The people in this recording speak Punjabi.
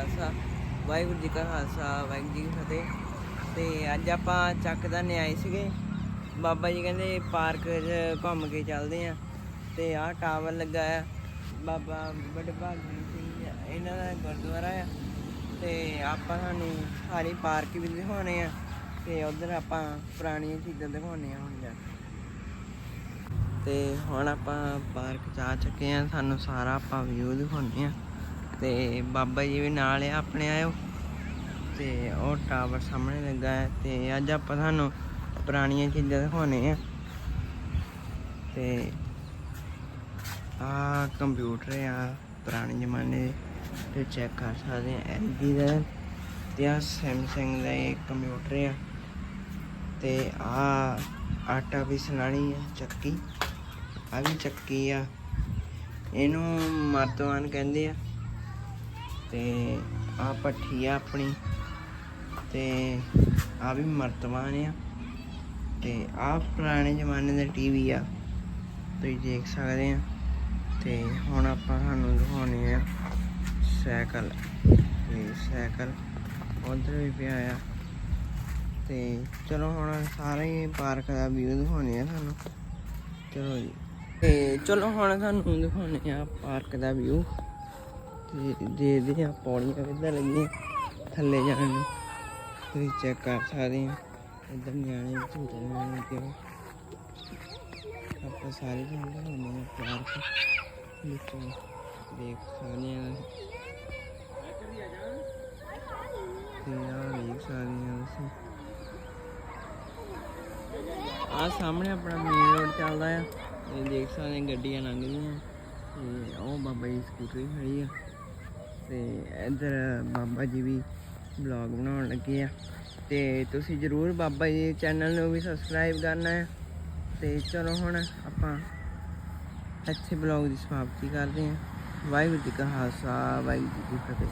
ਖਾਲਸਾ, ਵਾਹਿਗੁਰੂ ਜੀ ਕਾ ਖਾਲਸਾ, ਵਾਹਿਗੁਰੂ ਜੀ ਕੀ ਫਤਿਹ। ਤੇ ਅੱਜ ਆਪਾਂ ਚੱਕ ਦਾ ਆਏ ਸੀਗੇ। ਬਾਬਾ ਜੀ ਕਹਿੰਦੇ ਪਾਰਕ 'ਚ ਘੁੰਮ ਕੇ ਚੱਲਦੇ ਆ। ਤੇ ਆਹ ਟਾਵਰ ਲੱਗਾ ਆ। ਬਾਬਾ ਬੜੇ ਭਾਗੀ ਸਿੰਘ ਇਹਨਾਂ ਦਾ ਗੁਰਦੁਆਰਾ ਆ। ਤੇ ਆਪਾਂ ਸਾਨੂੰ ਸਾਰੀ ਪਾਰਕ ਵੀ ਦਿਖਾਉਣੇ ਆ। ਤੇ ਉਧਰ ਆਪਾਂ ਪੁਰਾਣੀਆਂ ਚੀਜ਼ਾਂ ਦਿਖਾਉਣੇ ਆ ਹੁਣ ਜਾ ਤੇ ਹੁਣ ਆਪਾਂ ਪਾਰਕ ਜਾ ਚੁੱਕੇ ਆ। ਸਾਨੂੰ ਸਾਰਾ ਆਪਾਂ ਵਿਊ ਦਿਖਾਉਣੇ ਆ। ਤੇ ਬਾਬਾ ਜੀ ਵੀ ਨਾਲ ਆ, ਆਪਣੇ ਆਇਓ। ਤੇ ਉਹ ਟਾਵਰ ਸਾਹਮਣੇ ਲੱਗਾ ਹੈ ਤੇ ਅੱਜ ਆਪਾਂ ਤੁਹਾਨੂੰ ਪੁਰਾਣੀਆਂ ਚੀਜ਼ਾਂ ਦਿਖਾਉਣੇ ਆ। ਤੇ ਆ ਕੰਪਿਊਟਰ ਆ ਪੁਰਾਣੇ ਜ਼ਮਾਨੇ ਦੇ, ਤੇ ਚੈੱਕ ਕਰ ਸਕਦੇ ਆ ਐਲਜੀ ਦਾ ਤੇ ਆ ਸੈਮਸੰਗ ਦਾ ਇੱਕ ਕੰਪਿਊਟਰ ਆ। ਤੇ ਆ ਆਟਾ ਵੀ ਪੀਸਣਾਣੀ ਆ, ਚੱਕੀ। ਆ ਵੀ ਚੱਕੀ ਆ। ਇਹਨੂੰ ਮਰਤਵਾਨ ਕਹਿੰਦੇ ਆ। ਤੇ ਆ ਪੱਠੀ ਆ ਆਪਣੀ ਤੇ ਆ ਵੀ ਮਰਤਵਾਨ ਆ ਤੇ ਆ ਪੁਰਾਣੇ ਜ਼ਮਾਨੇ ਦਾ ਟੀਵੀ ਆ, ਤੁਸੀਂ ਦੇਖ ਸਕਦੇ ਆ। ਤੇ ਹੁਣ ਆਪਾਂ ਸਾਨੂੰ ਦਿਖਾਉਣੇ ਆ ਸਾਈਕਲ ਇਹ ਸਾਈਕਲ ਉਧਰ ਵੀ ਪਿਆ ਆ। ਤੇ ਚਲੋ ਹੁਣ ਸਾਰੇ ਹੀ ਪਾਰਕ ਦਾ ਵਿਊ ਦਿਖਾਉਣੇ ਆ ਤੁਹਾਨੂੰ। ਚਲੋ ਜੀ। ਤੇ ਚਲੋ ਹੁਣ ਤੁਹਾਨੂੰ ਦਿਖਾਉਣੇ ਆ ਪਾਰਕ ਦਾ ਵਿਊ ਤੇ ਦੇਖਦੇ ਆ ਪੌੜੀਆਂ ਕਿੱਦਾਂ ਲੱਗੀਆਂ ਥੱਲੇ ਜਾਣ ਨੂੰ। ਤੁਸੀਂ ਚੈੱਕ ਕਰ ਸਕਦੇ ਆ ਇੱਧਰ ਨਿਆਣੇ ਝੂਟੇ ਲੈਣ ਲੱਗੇ ਆਪਾਂ ਸਾਰੇ ਤੁਹਾਨੂੰ ਦਿਖਾਉਣੇ ਆ ਪਾਰਕ ਵਿੱਚੋਂ ਦੇਖ ਸਕਦੇ ਆ ਤੇ ਆ ਵੇਖ ਸਕਦੇ ਆ ਤੁਸੀਂ ਆ ਸਾਹਮਣੇ ਆਪਣਾ ਮੇਨ ਰੋਡ ਚੱਲਦਾ ਆ। ਇਹ ਦੇਖ ਸਕਦੇ ਗੱਡੀਆਂ ਲੰਘਦੀਆਂ। ਤੇ ਉਹ ਬਾਬਾ ਜੀ ਸਕੂਟਰੀ ਖੜੀ ਆ। ਤੇ ਇੱਧਰ ਬਾਬਾ ਜੀ ਵੀ ਵਲੌਗ ਬਣਾਉਣ ਲੱਗੇ ਆ। ਤੇ ਤੁਸੀਂ ਜਰੂਰ ਬਾਬਾ ਜੀ ਚੈਨਲ ਨੂੰ ਵੀ ਸਬਸਕ੍ਰਾਈਬ ਕਰਨਾ ਹੈ ਤੇ ਚਲੋ ਹੁਣ ਆਪਾਂ ਇੱਥੇ ਵਲੌਗ ਦੀ ਸਮਾਪਤੀ ਕਰਦੇ ਹਾਂ ਵਾਹਿਗੁਰੂ ਜੀ ਕਾ ਖਾਲਸਾ, ਵਾਹਿਗੁਰੂ ਜੀ ਕੀ ਫਤਿਹ।